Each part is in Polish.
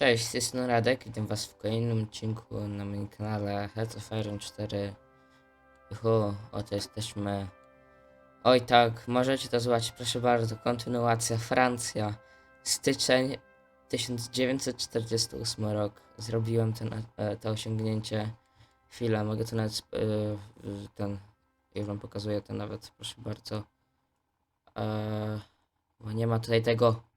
Cześć, z tej strony Radek, witam was w kolejnym odcinku na moim kanale Heads of Iron 4 Hu, oto jesteśmy. Oj tak, możecie to zobaczyć, proszę bardzo, kontynuacja Francja. Styczeń 1948 rok. Zrobiłem ten, e, to osiągnięcie. Chwila, mogę to nawet e, ten, już wam pokazuję to nawet, proszę bardzo. E, Bo nie ma tutaj tego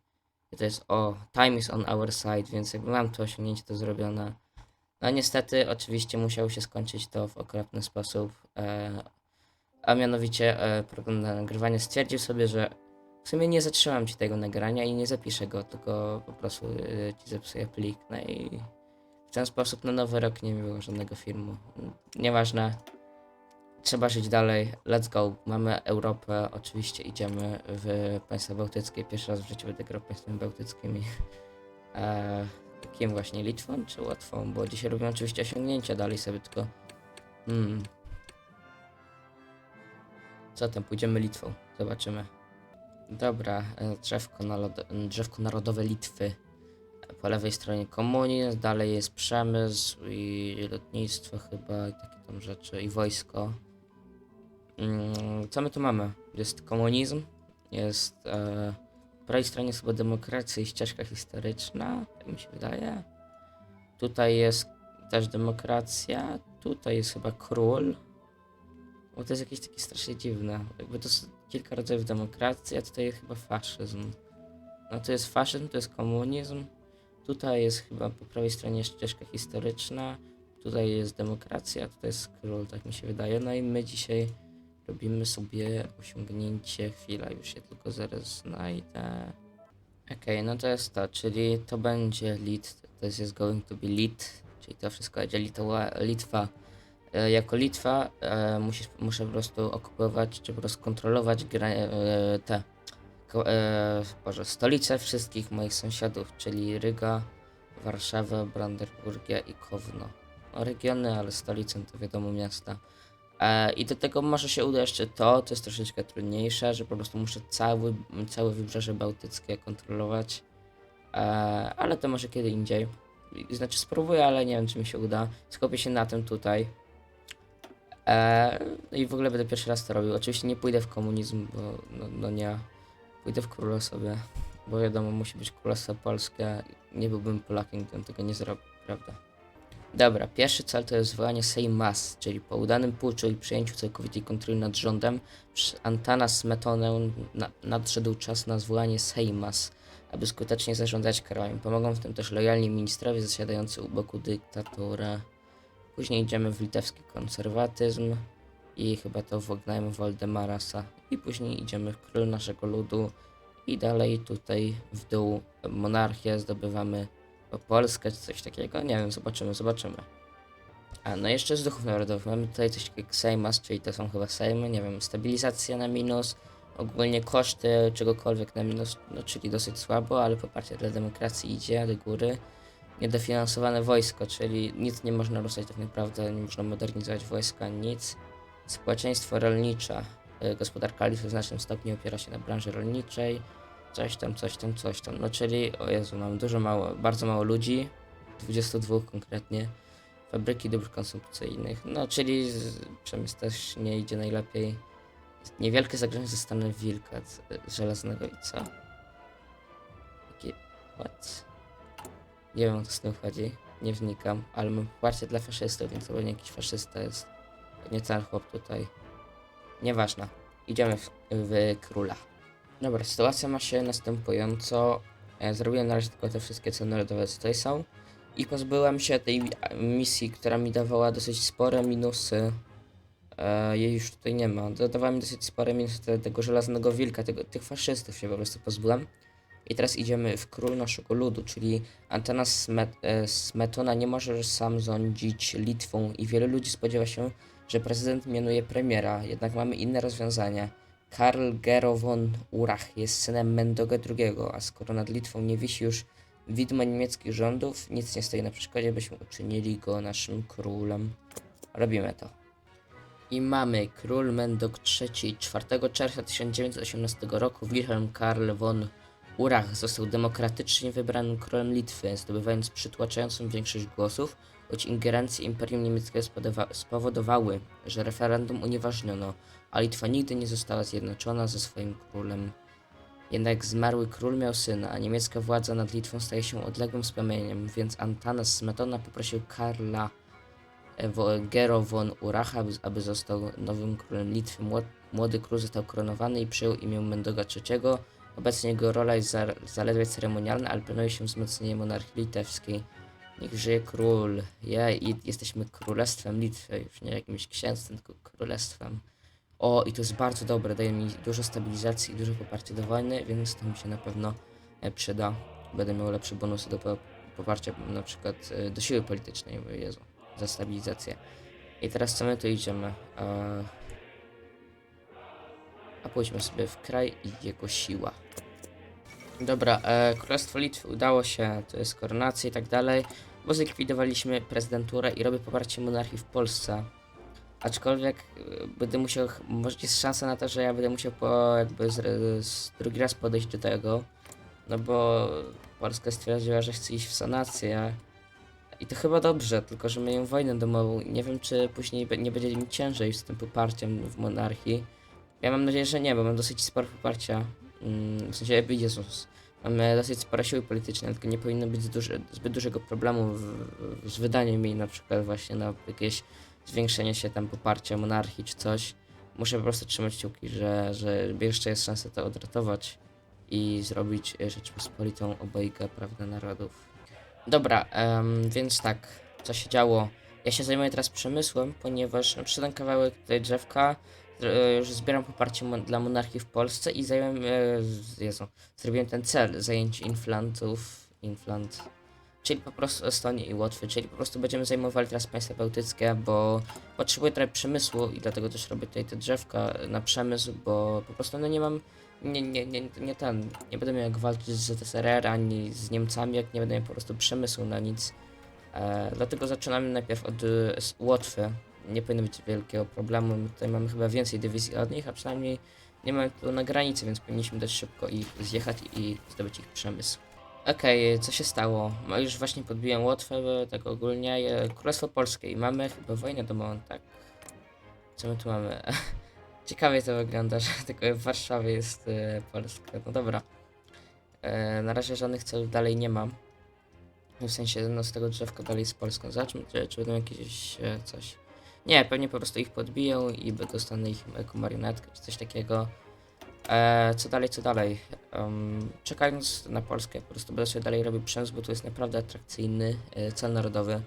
i to jest o time is on our side, więc jakby mam to osiągnięcie to zrobione. No niestety, oczywiście musiało się skończyć to w okropny sposób. E, a mianowicie e, program na nagrywanie stwierdził sobie, że w sumie nie zatrzymam ci tego nagrania i nie zapiszę go, tylko po prostu e, ci zepsuję plik. No i w ten sposób na nowy rok nie było żadnego filmu. Nieważne. Trzeba żyć dalej. Let's go. Mamy Europę. Oczywiście idziemy w państwa bałtyckie. Pierwszy raz w życiu będę grał państwami bałtyckimi. Eee, kim właśnie? Litwą czy Łotwą? Bo dzisiaj robimy oczywiście osiągnięcia dalej sobie, tylko... Hmm. Co tam? Pójdziemy Litwą. Zobaczymy. Dobra, e, drzewko, drzewko narodowe Litwy. Po lewej stronie komunizm, dalej jest przemysł i lotnictwo chyba i takie tam rzeczy i wojsko. Mm, Co my tu mamy? Jest komunizm, jest e, po prawej stronie chyba demokracja i ścieżka historyczna, tak mi się wydaje. Tutaj jest też demokracja, tutaj jest chyba król. Bo to jest jakieś takie strasznie dziwne. Jakby to jest kilka rodzajów demokracji, a tutaj jest chyba faszyzm. No to jest faszyzm, to jest komunizm. Tutaj jest chyba po prawej stronie ścieżka historyczna. Tutaj jest demokracja, tutaj jest król, tak mi się wydaje. No i my dzisiaj robimy sobie osiągnięcie. Chwila, już je tylko zaraz znajdę. Okej, no to jest to, czyli to będzie lit, to jest going to be lit, czyli to wszystko będzie Litwa. Litwa. E, jako Litwa e, musisz, muszę po prostu okupować, czy po prostu kontrolować gra, e, te e, Boże, stolice wszystkich moich sąsiadów, czyli Ryga, Warszawa, Brandenburgia i Kowno. No, regiony, ale stolicą to wiadomo miasta. E, I do tego może się uda jeszcze to, to jest troszeczkę trudniejsze, że po prostu muszę cały, całe wybrzeże bałtyckie kontrolować. E, ale to może kiedy indziej. Znaczy spróbuję, ale nie wiem czy mi się uda. Skupię się na tym tutaj. E, no I w ogóle będę pierwszy raz to robił. Oczywiście nie pójdę w komunizm, bo no, no nie. Pójdę w króla sobie, bo wiadomo, musi być królestwo polskie. Nie byłbym Polakiem, gdybym tego nie zrobił, prawda? Dobra, pierwszy cel to jest zwołanie Sejmas, czyli po udanym puczu i przejęciu całkowitej kontroli nad rządem przez Antana Smetonę na, nadszedł czas na zwołanie Sejmas, aby skutecznie zarządzać krajem. Pomogą w tym też lojalni ministrowie zasiadający u boku dyktatora. Później idziemy w litewski konserwatyzm i chyba to wognajmy Woldemarasa. I później idziemy w król naszego ludu i dalej tutaj w dół monarchię zdobywamy o Polskę czy coś takiego. Nie wiem, zobaczymy, zobaczymy. A no jeszcze z duchów narodowych mamy tutaj coś takiego jak Sejmas, czyli to są chyba Sejmy, nie wiem, stabilizacja na minus, ogólnie koszty czegokolwiek na minus, no czyli dosyć słabo, ale poparcie dla demokracji idzie do góry. Niedofinansowane wojsko, czyli nic nie można ruszać tak naprawdę, nie można modernizować wojska, nic. Społeczeństwo rolnicze, y, gospodarka Litwy w znacznym stopniu opiera się na branży rolniczej, coś tam, coś tam, coś tam. No czyli, o Jezu, mam dużo mało, bardzo mało ludzi, 22 konkretnie, fabryki dóbr konsumpcyjnych, no czyli przemysł też nie idzie najlepiej. Niewielkie zagrożenie ze stanu wilka z, z żelaznego i co? Jakie, what? Nie wiem o co z tym chodzi, nie wnikam, ale mam poparcie dla faszystów, więc to pewnie jakiś faszysta jest. Nie ten chłop tutaj. Nieważne. Idziemy w, w króla. Dobra, sytuacja ma się następująco. E, Zrobiłem na razie tylko te wszystkie cele narodowe, co tutaj są. I pozbyłem się tej misji, która mi dawała dosyć spore minusy. E, jej już tutaj nie ma. Dodawała mi dosyć spore minusy te, tego żelaznego wilka, tego, tych faszystów się po prostu pozbyłem. I teraz idziemy w król naszego ludu, czyli Antana Smet, e, Smetona nie może sam rządzić Litwą i wielu ludzi spodziewa się, że prezydent mianuje premiera, jednak mamy inne rozwiązanie. Karl Gero von Urach jest synem Mendoga II, a skoro nad Litwą nie wisi już widmo niemieckich rządów, nic nie stoi na przeszkodzie, byśmy uczynili go naszym królem. Robimy to. I mamy król Mendog III 4 czerwca 1918 roku Wilhelm Karl von Urach został demokratycznie wybranym królem Litwy, zdobywając przytłaczającą większość głosów, choć ingerencje Imperium Niemieckiego spowodowały, że referendum unieważniono, a Litwa nigdy nie została zjednoczona ze swoim królem. Jednak zmarły król miał syna, a niemiecka władza nad Litwą staje się odległym wspomnieniem, więc Antanas Smetona poprosił Karla Gero von Uracha, aby, został nowym królem Litwy. Młod- Młody król został koronowany i przyjął imię Mendoga III. Obecnie jego rola jest za- zaledwie ceremonialna, ale planuje się wzmocnienie monarchii litewskiej. Niech żyje król. Ja i jesteśmy królestwem Litwy, już nie jakimś księstwem, tylko królestwem. O, i to jest bardzo dobre, daje mi dużo stabilizacji i dużo poparcia do wojny, więc to mi się na pewno e, przyda. Będę miał lepsze bonusy do po- poparcia, na przykład e, do siły politycznej, Jezu, za stabilizację. I teraz co my tu idziemy? E, a pójdźmy sobie w kraj i jego siła. Dobra, e, Królestwo Litwy udało się, to jest koronacja i tak dalej, bo zlikwidowaliśmy prezydenturę i robię poparcie monarchii w Polsce. Aczkolwiek e, będę musiał, może jest szansa na to, że ja będę musiał po, jakby z, z drugi raz podejść do tego, no bo Polska stwierdziła, że chce iść w sanację. I to chyba dobrze, tylko że mają wojnę domową i nie wiem, czy później nie będzie mi ciężej z tym poparciem w monarchii. Ja mam nadzieję, że nie, bo mam dosyć sporo poparcia. Mm, w sensie, Jezus, mamy dosyć spore siły polityczne, tylko nie powinno być duży, zbyt dużego problemu w, w, z wydaniem jej na przykład właśnie na jakieś zwiększenie się tam poparcia monarchii czy coś. Muszę po prostu trzymać kciuki, że, że jeszcze jest szansa to odratować i zrobić Rzeczpospolitą obojga, prawda, narodów. Dobra, więc tak, co się działo? Ja się zajmuję teraz przemysłem, ponieważ no, przyszedłem kawałek tutaj drzewka, już zbieram poparcie mon- dla monarchii w Polsce i zająłem, e, Jezu, zrobiłem ten cel, zajęcie inflantów, inflant, czyli po prostu Estonię i Łotwy, czyli po prostu będziemy zajmowali teraz państwa bałtyckie, bo potrzebuję trochę przemysłu i dlatego też robię tutaj te drzewka na przemysł, bo po prostu no nie mam, nie, nie, nie, nie ten, nie będę miał jak walczyć z ZSRR ani z Niemcami, jak nie będę miał po prostu przemysłu na nic. E, dlatego zaczynamy najpierw od e, Łotwy. Nie powinno być wielkiego problemu. My Tutaj mamy chyba więcej dywizji od nich, a przynajmniej nie mamy tu na granicy, więc powinniśmy dość szybko ich zjechać i zdobyć ich przemysł. Okej, co się stało? No już właśnie podbiłem Łotwę, tak ogólnie. Królestwo Polskie i mamy chyba wojnę domową, tak? Co my tu mamy? Ciekawie to wygląda, że tylko w Warszawie jest e, Polska. No dobra. E, na razie żadnych celów dalej nie mam. W sensie, no z tego drzewka dalej z Polską. Zobaczmy, czy, czy będą jakieś e, coś. Nie, pewnie po prostu ich podbiją i dostanę ich jako marionetkę czy coś takiego. E, co dalej, co dalej? Em, czekając na Polskę, po prostu będę sobie dalej robił przemysł, bo to jest naprawdę atrakcyjny e, cel narodowy.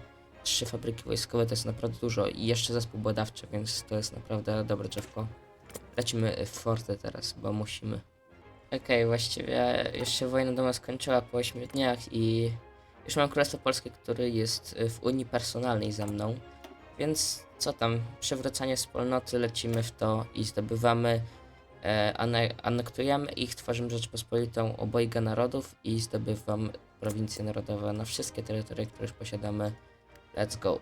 Trzy fabryki wojskowe to jest naprawdę dużo i jeszcze zespół badawczy, więc to jest naprawdę dobre drzewko. Lecimy w fortę teraz, bo musimy. Okej, właściwie już się wojna domowa skończyła po 8 dniach i już mam Królestwo Polskie, które jest w Unii Personalnej ze mną. Więc co tam, przywracanie wspólnoty, lecimy w to i zdobywamy, e, ane, anektujemy ich, tworzymy Rzeczpospolitą obojga narodów i zdobywam prowincje narodowe na wszystkie terytoria, które już posiadamy. Let's go.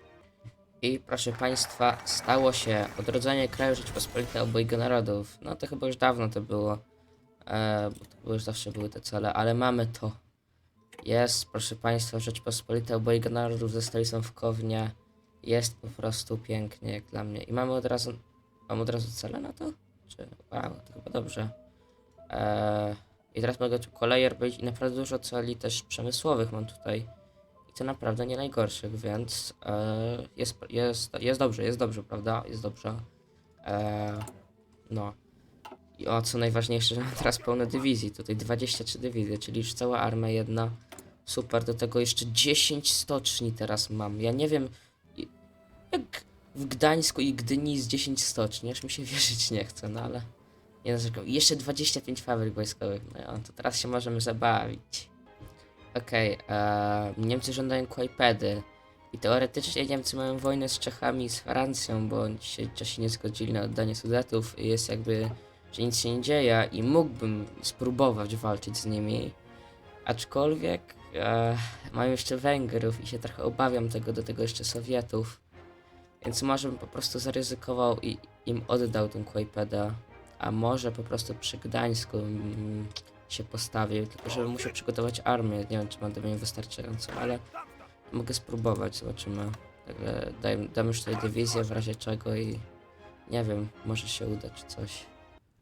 I proszę Państwa, stało się odrodzenie kraju Rzeczpospolitej obojga narodów. No to chyba już dawno to było, e, bo to już zawsze były te cele, ale mamy to. Jest, proszę Państwa, Rzeczpospolita obojga narodów ze stolicą w Kownie. Jest po prostu pięknie, jak dla mnie. I mamy od razu, mam od razu cele na to? Czy, wow, to chyba dobrze. Eee, I teraz mogę tu koleje robić i naprawdę dużo celi też przemysłowych mam tutaj. I to naprawdę nie najgorszych, więc eee, jest, jest, jest dobrze, jest dobrze, prawda? Jest dobrze. Eee, no. I o, co najważniejsze, że mam teraz pełne dywizji. Tutaj 23 dywizje, czyli już cała armia jedna. Super, do tego jeszcze 10 stoczni teraz mam. Ja nie wiem, jak w Gdańsku i Gdyni z 10 stoczni, aż mi się wierzyć nie chce, no ale nie narzekam. I jeszcze 25 fabryk wojskowych, no to teraz się możemy zabawić. Okej, okay, Niemcy żądają Kłajpedy. I teoretycznie Niemcy mają wojnę z Czechami i z Francją, bo się Czesi nie zgodzili na oddanie Sudetów i jest jakby, że nic się nie dzieje i mógłbym spróbować walczyć z nimi. Aczkolwiek e, mam jeszcze Węgrów i się trochę obawiam tego, do tego jeszcze Sowietów. Więc może bym po prostu zaryzykował i im oddał tą Kłajpedę. A może po prostu przy Gdańsku mm, się postawił, tylko żebym musiał przygotować armię. Nie wiem, czy będę miał wystarczająco, ale mogę spróbować, zobaczymy. Także daj, dam już tutaj dywizję w razie czego i nie wiem, może się uda czy coś.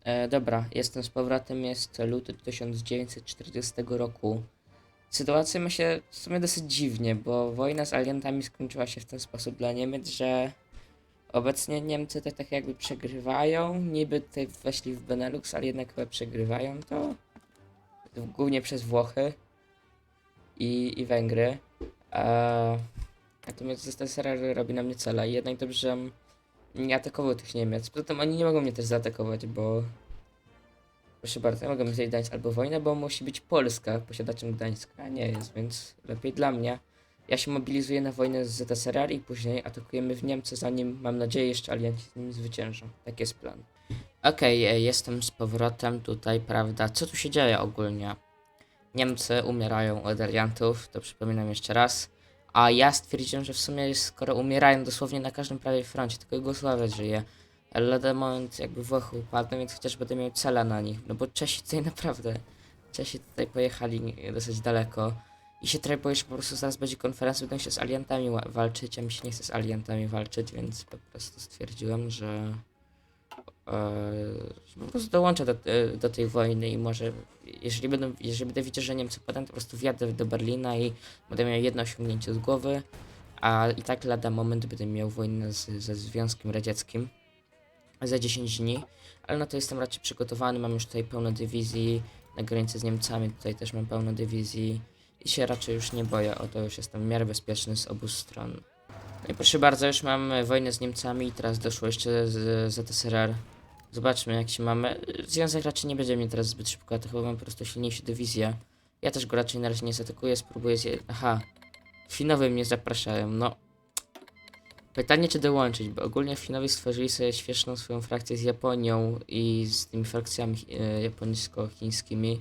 E, dobra, jestem z powrotem, jest luty 1940 roku. Sytuacja ma się w sumie dosyć dziwnie, bo wojna z aliantami skończyła się w ten sposób dla Niemiec, że obecnie Niemcy to tak jakby przegrywają, niby tutaj weszli w Benelux, ale jednak chyba przegrywają to głównie przez Włochy i, i Węgry. A, natomiast ZSRR robi na mnie cele i jednak dobrze, żebym nie atakował tych Niemiec. Poza tym oni nie mogą mnie też zaatakować, bo proszę bardzo, ja mogę tutaj dać albo wojnę, bo musi być Polska posiadaczem Gdańska, nie jest, więc lepiej dla mnie. Ja się mobilizuję na wojnę z ZSRR i później atakujemy w Niemcy, zanim mam nadzieję jeszcze alianci z nimi zwyciężą. Tak jest plan. Okej, e, jestem z powrotem tutaj, prawda? Co tu się dzieje ogólnie? Niemcy umierają od aliantów, to przypominam jeszcze raz. A ja stwierdziłem, że w sumie skoro umierają dosłownie na każdym prawie froncie, tylko Jugosławia żyje. Lada moment jakby Włochy upadną, więc chociaż będę miał cela na nich. No bo Czesi tutaj naprawdę, Czesi tutaj pojechali dosyć daleko. I się trochę boję, że po prostu zaraz będzie konferencja, będą się z aliantami walczyć, a mi się nie chce z aliantami walczyć, więc po prostu stwierdziłem, że e, po prostu dołączę do, e, do tej wojny i może, jeżeli będę, jeżeli będę widział, że Niemcy padają, to po prostu wjadę do Berlina i będę miał jedno osiągnięcie z głowy, a i tak lada moment będę miał wojnę z, ze Związkiem Radzieckim za 10 dni, ale na to jestem raczej przygotowany, mam już tutaj pełno dywizji na granicy z Niemcami, tutaj też mam pełno dywizji i się raczej już nie boję, o to już jestem w miarę bezpieczny z obu stron. No i proszę bardzo, już mam wojnę z Niemcami i teraz doszło jeszcze z ZSRR. Zobaczmy jak się mamy. Związek raczej nie będzie mnie teraz zbyt szybko atakował, mam po prostu silniejsze dywizje. Ja też go raczej na razie nie zaatakuję, spróbuję zje... Aha, Finowie mnie zapraszają, no. Pytanie czy dołączyć, bo ogólnie Finowie stworzyli sobie świetną swoją frakcję z Japonią i z tymi frakcjami e, japońsko-chińskimi.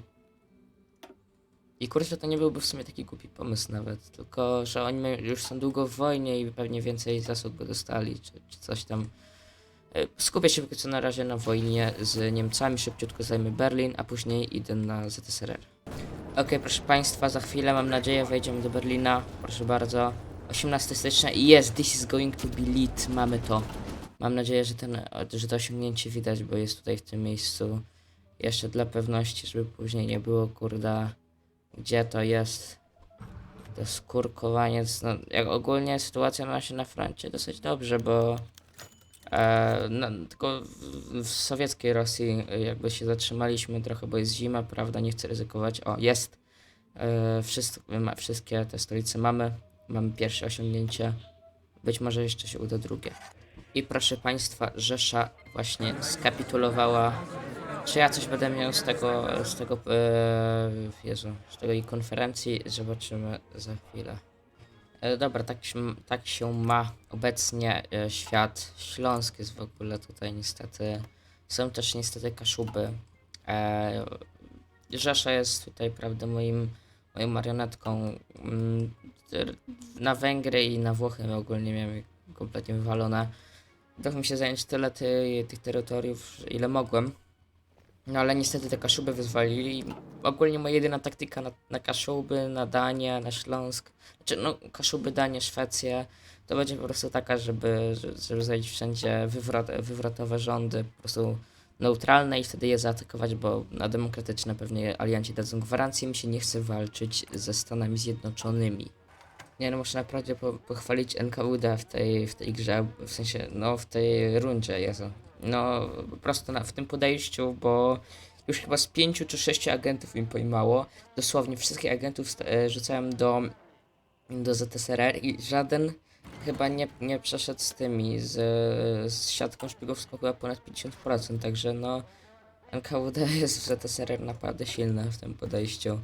I kurczę, to nie byłby w sumie taki głupi pomysł nawet, tylko że oni już są długo w wojnie i pewnie więcej zasług by dostali, czy, czy coś tam. E, Skupię się tylko co na razie na wojnie z Niemcami, szybciutko zajmę Berlin, a później idę na ZSRR. Okej, proszę Państwa, za chwilę mam nadzieję wejdziemy do Berlina, proszę bardzo. 18 stycznia i jest, this is going to be lit, mamy to. Mam nadzieję, że, ten, że to osiągnięcie widać, bo jest tutaj w tym miejscu. Jeszcze dla pewności, żeby później nie było, kurde, gdzie to jest. To skurkowaniec, no jak ogólnie sytuacja ma się na froncie dosyć dobrze, bo e, no, tylko w, w sowieckiej Rosji jakby się zatrzymaliśmy trochę, bo jest zima, prawda, nie chcę ryzykować. O, jest. E, wszystko, ma, wszystkie te stolice mamy. Mamy pierwsze osiągnięcie. Być może jeszcze się uda drugie. I proszę Państwa, Rzesza właśnie skapitulowała. Czy ja coś będę miał z tego, z tego, e, Jezu, z tej konferencji? Zobaczymy za chwilę. E, dobra, tak, tak się ma obecnie e, świat. Śląsk jest w ogóle tutaj niestety. Są też niestety Kaszuby. E, Rzesza jest tutaj, prawda, moim, moją marionetką. Mm, Na Węgry i na Włochy ogólnie miałem kompletnie wywalone. Mi się zająć tyle ty, tych terytoriów, ile mogłem. No ale niestety te Kaszuby wyzwolili. Ogólnie moja jedyna taktyka na, na Kaszuby, na Danię, na Śląsk, znaczy no Kaszuby, Danię, Szwecję, to będzie po prostu taka, żeby, żeby- zająć wszędzie wywrot, wywrotowe rządy, po prostu neutralne i wtedy je zaatakować, bo na demokratyczne pewnie alianci dadzą gwarancję, mi się nie chce walczyć ze Stanami Zjednoczonymi. Nie no, muszę naprawdę po, pochwalić NKWD w tej, w tej grze, w sensie, no w tej rundzie, Jezu. No, po prostu na, w tym podejściu, bo już chyba z pięciu czy sześciu agentów im pojmało. Dosłownie wszystkich agentów e, rzucałem do, do ZSRR i żaden chyba nie, nie przeszedł z tymi, z, z siatką szpiegowską chyba ponad 50%, także no NKWD jest w ZSRR naprawdę silne w tym podejściu.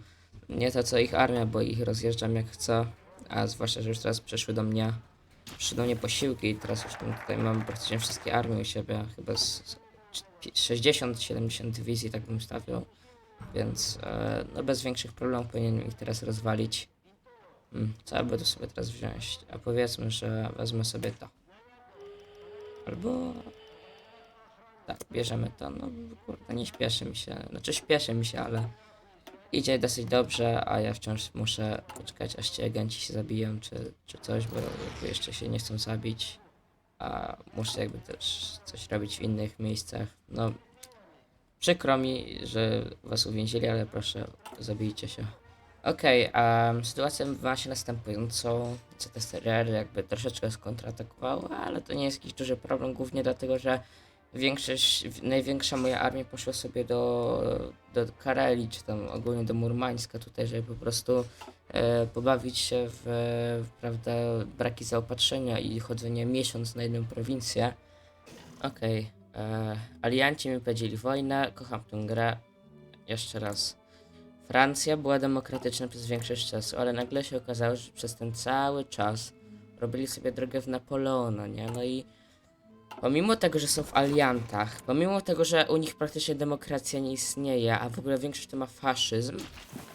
Nie to co ich armia, bo ich rozjeżdżam jak chcę, a zwłaszcza, że już teraz przeszły do mnie przyszły do mnie posiłki i teraz już tam tutaj mam praktycznie wszystkie armie u siebie, chyba z, z 60-70 dywizji tak bym stawiał, więc e, no bez większych problemów powinienem ich teraz rozwalić. Co ja będę sobie teraz wziąć? A powiedzmy, że wezmę sobie to. Albo... Tak, bierzemy to, no kurde, nie śpieszy mi się, znaczy śpieszy mi się, ale idzie dosyć dobrze, a ja wciąż muszę poczekać, aż ci agenci się zabiją, czy, czy coś, bo jeszcze się nie chcą zabić. A muszę jakby też coś robić w innych miejscach. No, przykro mi, że was uwięzili, ale proszę, zabijcie się. Okej, a sytuacja ma się następującą. CTSRR jakby troszeczkę skontratakował, ale to nie jest jakiś duży problem, głównie dlatego, że większość, największa moja armia poszła sobie do, do Kareli, czy tam ogólnie do Murmańska tutaj, żeby po prostu e, pobawić się w, w prawda, braki zaopatrzenia i chodzenie miesiąc na jedną prowincję. Okej, e, alianci mi powiedzieli wojnę, kocham tę grę. Jeszcze raz. Francja była demokratyczna przez większość czasu, ale nagle się okazało, że przez ten cały czas robili sobie drogę w Napoleona, nie? No i pomimo tego, że są w aliantach, pomimo tego, że u nich praktycznie demokracja nie istnieje, a w ogóle większość to ma faszyzm,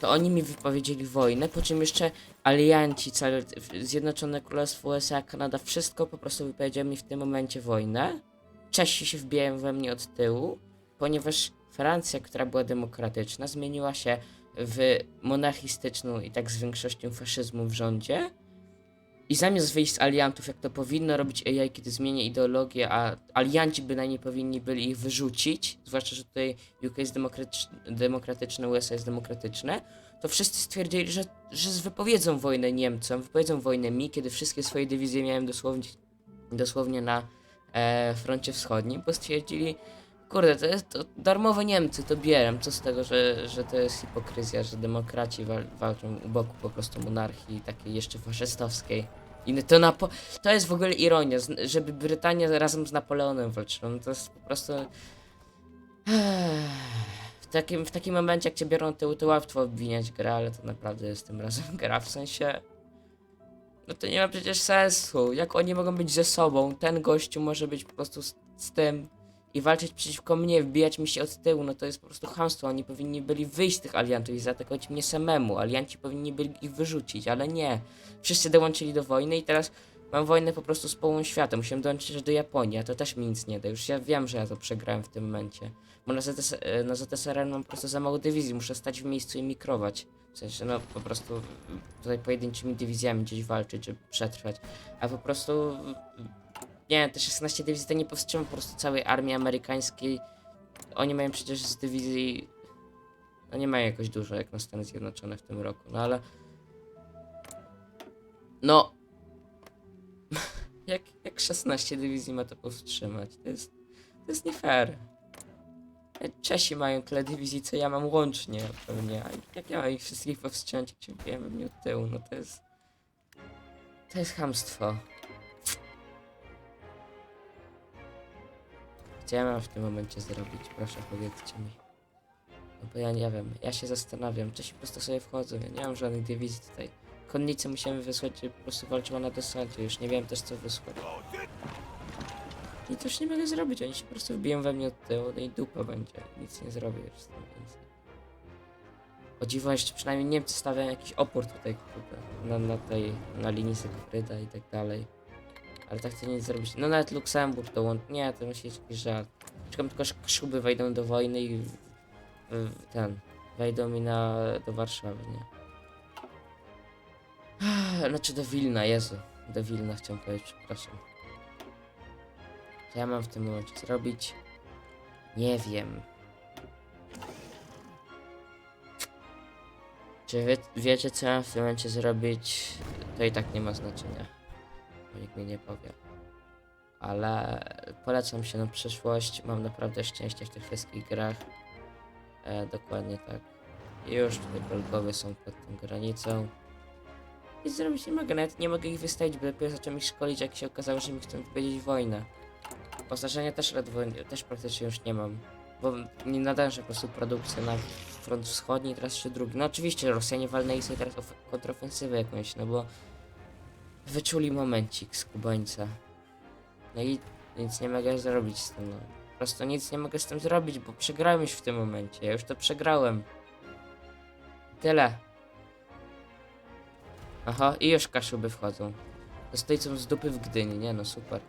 to oni mi wypowiedzieli wojnę, po czym jeszcze alianci, całe Zjednoczone Królestwo USA, Kanada, wszystko po prostu wypowiedziało mi w tym momencie wojnę. Czesi się wbijają we mnie od tyłu, ponieważ Francja, która była demokratyczna, zmieniła się w monarchistyczną i tak z większością faszyzmu w rządzie. I zamiast wyjść z aliantów, jak to powinno robić AI, kiedy zmienia ideologię, a alianci bynajmniej powinni byli ich wyrzucić, zwłaszcza, że tutaj UK jest demokratyczne, USA jest demokratyczne, to wszyscy stwierdzili, że, że wypowiedzą wojnę Niemcom, wypowiedzą wojnę mi, kiedy wszystkie swoje dywizje miałem dosłownie, dosłownie na e, froncie wschodnim, bo stwierdzili, kurde, to jest to darmowe Niemcy, to bieram. Co z tego, że, że to jest hipokryzja, że demokraci wal, walczą u boku po prostu monarchii takiej jeszcze faszystowskiej. I to, napo- to jest w ogóle ironia, żeby Brytania razem z Napoleonem walczyła. No to jest po prostu... W takim, w takim momencie, jak cię biorą tył, to łatwo obwiniać grę, ale to naprawdę jest tym razem gra, w sensie... No to nie ma przecież sensu. Jak oni mogą być ze sobą? Ten gościu może być po prostu z, z tym i walczyć przeciwko mnie, wbijać mi się od tyłu, no to jest po prostu chamstwo. Oni powinni byli wyjść z tych aliantów i zaatakować mnie samemu. Alianci powinni byli ich wyrzucić, ale nie. Wszyscy dołączyli do wojny i teraz mam wojnę po prostu z połową świata. Musiałem dołączyć do Japonii, a to też mi nic nie da. Już ja wiem, że ja to przegrałem w tym momencie. Bo na, ZS, e, na ZSRN mam po prostu za mało dywizji, muszę stać w miejscu i mikrować. W sensie, no po prostu tutaj pojedynczymi dywizjami gdzieś walczyć, żeby przetrwać. A po prostu nie, te 16 dywizji to nie powstrzyma po prostu całej armii amerykańskiej. Oni mają przecież z dywizji. No nie mają jakoś dużo jak na Stany Zjednoczone w tym roku, no ale. No. jak, jak 16 dywizji ma to powstrzymać? To jest. To jest nie fair. Czesi mają tyle dywizji, co ja mam łącznie pewnie. A jak ja mam ich wszystkich powstrzymać, jak się wbijemy mnie od tyłu? No to jest. To jest chamstwo. Co ja mam w tym momencie zrobić? Proszę powiedzcie mi. No bo ja nie wiem, ja się zastanawiam. Czesi po prostu sobie wchodzą, ja nie mam żadnych dywizji tutaj. Konnicę musiałem wysłać, po prostu walczyła na desancie, już nie wiem też co wysłać. I też nie mogę zrobić, oni się po prostu wbiją we mnie od tyłu, no i dupa będzie. Nic nie zrobię już z tym więcej. O dziwo jeszcze przynajmniej Niemcy stawiają jakiś opór tutaj na, na tej, na linii Zygfryda i tak dalej. Ale tak chcę nic zrobić. No nawet Luksemburg dołączy. Nie, to musi być jakiś żart. Czekam tylko, że Kaszuby wejdą do wojny i w, w, ten. Wejdą mi na do Warszawy, nie? Znaczy do Wilna, Jezu. Do Wilna chciałem powiedzieć, przepraszam. Co ja mam w tym momencie zrobić? Nie wiem. Czy wy wiecie, co mam w tym momencie zrobić? To i tak nie ma znaczenia. Bo nikt mi nie powie. Ale polecam się na przyszłość. Mam naprawdę szczęście w tych wszystkich grach. E, dokładnie tak. I już tutaj Belgowie są pod tą granicą. I zrobić nie mogę, nawet nie mogę ich wystawić, bo dopiero zacząłem ich szkolić, jak się okazało, że mi chcą wypowiedzieć wojnę. Posażenia też ledwo, też praktycznie już nie mam. Bo nie nadążę po prostu produkcję na front wschodni, teraz jeszcze drugi. No oczywiście Rosjanie walnęli sobie teraz of- kontrofensywę jakąś, no bo wyczuli momencik z Kubańca. No i nic nie mogę zrobić z tym, no. Po prostu nic nie mogę z tym zrobić, bo przegrałem już w tym momencie. Ja już to przegrałem. Tyle. Aha, i już kaszuby wchodzą. To stolicą z dupy w Gdyni, nie no, super.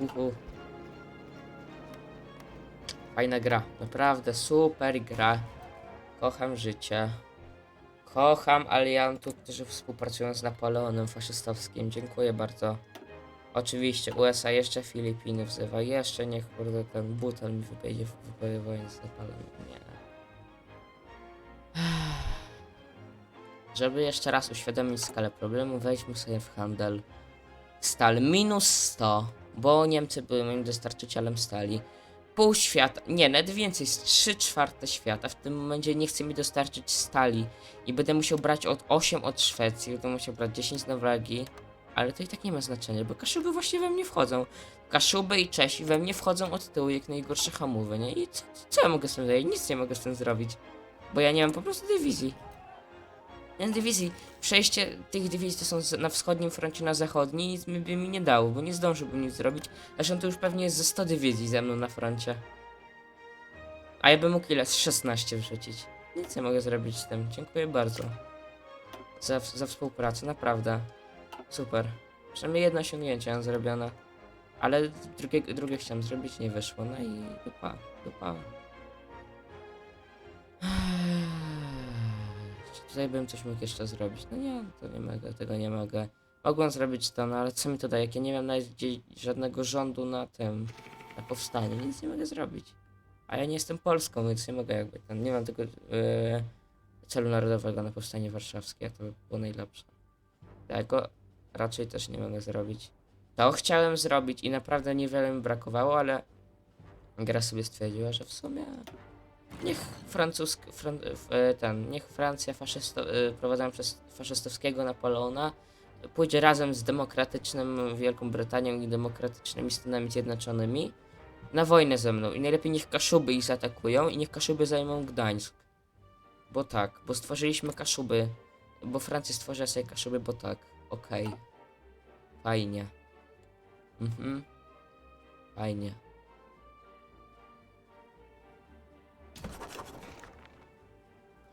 Uhu. Fajna gra, naprawdę super gra. Kocham życie. Kocham aliantów, którzy współpracują z Napoleonem faszystowskim. Dziękuję bardzo. Oczywiście, USA jeszcze Filipiny wzywa. Jeszcze niech kurde ten butel mi wypowiedzie wypowie wojnę z Napoleonem. Nie. Żeby jeszcze raz uświadomić skalę problemu, wejdźmy sobie w handel. Stal minus 100, bo Niemcy były moim dostarczycielem stali. Pół świata, nie, nawet więcej, z 3 czwarte świata w tym momencie nie chce mi dostarczyć stali i będę musiał brać od 8 od Szwecji, będę musiał brać 10 z Norwegii, ale to i tak nie ma znaczenia, bo Kaszuby właśnie we mnie wchodzą. Kaszuby i Czesi we mnie wchodzą od tyłu jak najgorsze hamowy, nie? I co, co ja mogę z tym zrobić? Nic nie mogę z tym zrobić, bo ja nie mam po prostu dywizji. Dywizji. Przejście tych dywizji to są na wschodnim froncie na zachodni nic mi by mi nie dało, bo nie zdążyłbym nic zrobić. Zresztą to już pewnie jest ze 100 dywizji ze mną na froncie. A ja bym mógł ile? Z 16 wrzucić. Nic nie mogę zrobić z tym. Dziękuję bardzo. Za, za współpracę, naprawdę. Super. Przynajmniej jedno osiągnięcie mam zrobione. Ale drugie, drugie chciałem zrobić, nie wyszło. No i dupa, dupa. Tutaj bym coś mógł jeszcze zrobić? No nie, to nie mogę, tego nie mogę. Mogłem zrobić to, no ale co mi to daje? Jak ja nie mam nawet żadnego rządu na tym, na powstanie, nic nie mogę zrobić. A ja nie jestem Polską, więc nie mogę jakby ten, nie mam tego yy, celu narodowego na powstanie warszawskie, to by było najlepsze. Tego raczej też nie mogę zrobić. To chciałem zrobić i naprawdę niewiele mi brakowało, ale gra sobie stwierdziła, że w sumie niech francusk, fran, e, ten, niech Francja e, prowadzona przez faszystowskiego Napoleona pójdzie razem z demokratycznym Wielką Brytanią i demokratycznymi Stanami Zjednoczonymi na wojnę ze mną i najlepiej niech Kaszuby ich zaatakują i niech Kaszuby zajmą Gdańsk. Bo tak, bo stworzyliśmy Kaszuby, bo Francja stworzyła sobie Kaszuby, bo tak, okej. Fajnie. Mhm. Fajnie.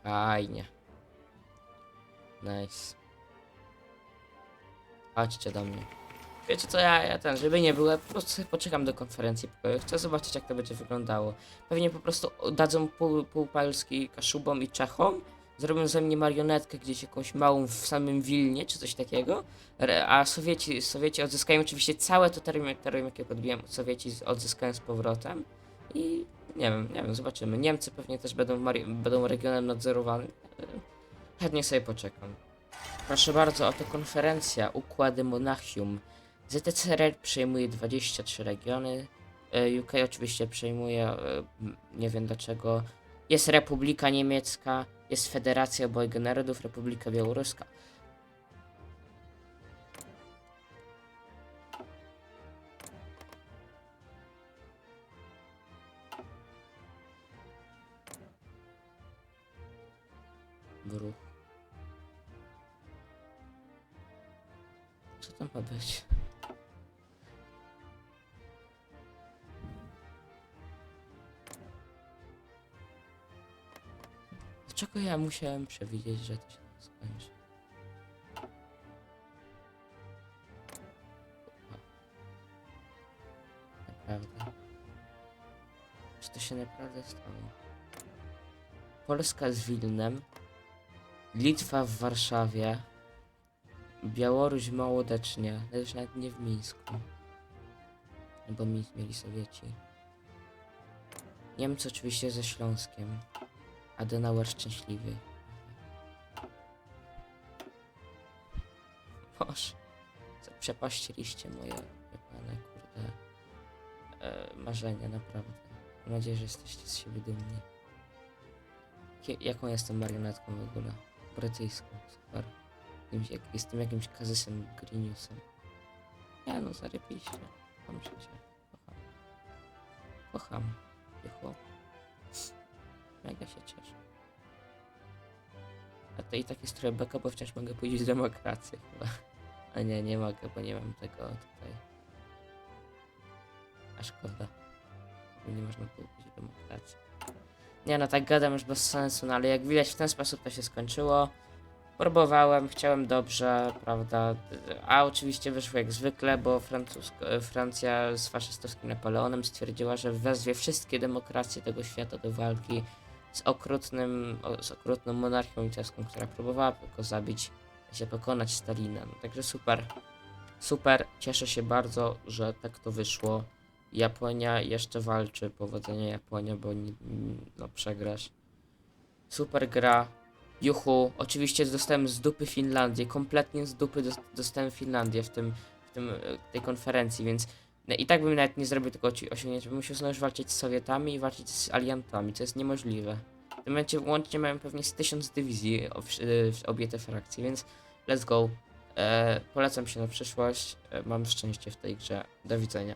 Fajnie. Nice. Chodźcie do mnie. Wiecie co, ja, ja ten, żeby nie było, ja po prostu poczekam do konferencji pokoju. Chcę zobaczyć jak to będzie wyglądało. Pewnie po prostu dadzą pół, pół Polski Kaszubom i Czechom. Zrobią ze mnie marionetkę gdzieś jakąś małą w samym Wilnie, czy coś takiego. A Sowieci, Sowieci odzyskają oczywiście całe to terytorium, jakie podbiłem. Sowieci odzyskają z powrotem. I nie wiem, nie wiem, zobaczymy. Niemcy pewnie też będą, będą regionem nadzorowanym. Chętnie sobie poczekam. Proszę bardzo, oto konferencja Układy Monachium. ZTCR przejmuje 23 regiony. e, UK oczywiście przejmuje, e, nie wiem dlaczego. Jest Republika Niemiecka, jest Federacja Obojga Narodów, Republika Białoruska. Bruch. Co tam ma być? Dlaczego ja musiałem przewidzieć, że to się skończy? Naprawdę. Czy to się naprawdę stało? Polska z Wilnem, Litwa w Warszawie, Białoruś Małodecznie, już nawet nie w Mińsku. Bo Mińsk mieli Sowieci. Niemcy oczywiście ze Śląskiem. Adenauer szczęśliwy. Boże, co przepaściliście moje, pane, kurde, e, marzenia, naprawdę. Mam nadzieję, że jesteście z siebie dumni. Jaką jestem marionetką w ogóle? Brytyjską, super. Jakimś, jak, jestem jakimś kazysem Griniusem. Nie no, zarypiście. Kocham życie. Kocham. Kocham. Ty. Mega się cieszę. A to i tak jest trochę beka, bo wciąż mogę pójść w demokrację chyba. A nie, nie mogę, bo nie mam tego tutaj. A szkoda. Nie można było pójść w demokrację. Nie no, tak gadam już bez sensu, no ale jak widać w ten sposób to się skończyło. Próbowałem, chciałem dobrze, prawda? A oczywiście wyszło jak zwykle, bo Francusko, Francja z faszystowskim Napoleonem stwierdziła, że wezwie wszystkie demokracje tego świata do walki z okrutnym, z okrutną monarchią litewską, która próbowała go zabić, się pokonać Stalina. No, także super. Super, cieszę się bardzo, że tak to wyszło. Japonia jeszcze walczy, powodzenia Japonia, bo nie, no przegrasz. Super gra. Juchu, oczywiście dostałem z dupy Finlandię, kompletnie z dupy dos- dostałem Finlandię w tym, w tym, e, tej konferencji, więc no i tak bym nawet nie zrobił tego ci- osiągnięcia, bym musiał znowu walczyć z Sowietami i walczyć z aliantami, co jest niemożliwe. W tym momencie łącznie mają pewnie z tysiąc dywizji e, w obie te frakcje, więc let's go. E, polecam się na przyszłość, e, mam szczęście w tej grze. Do widzenia.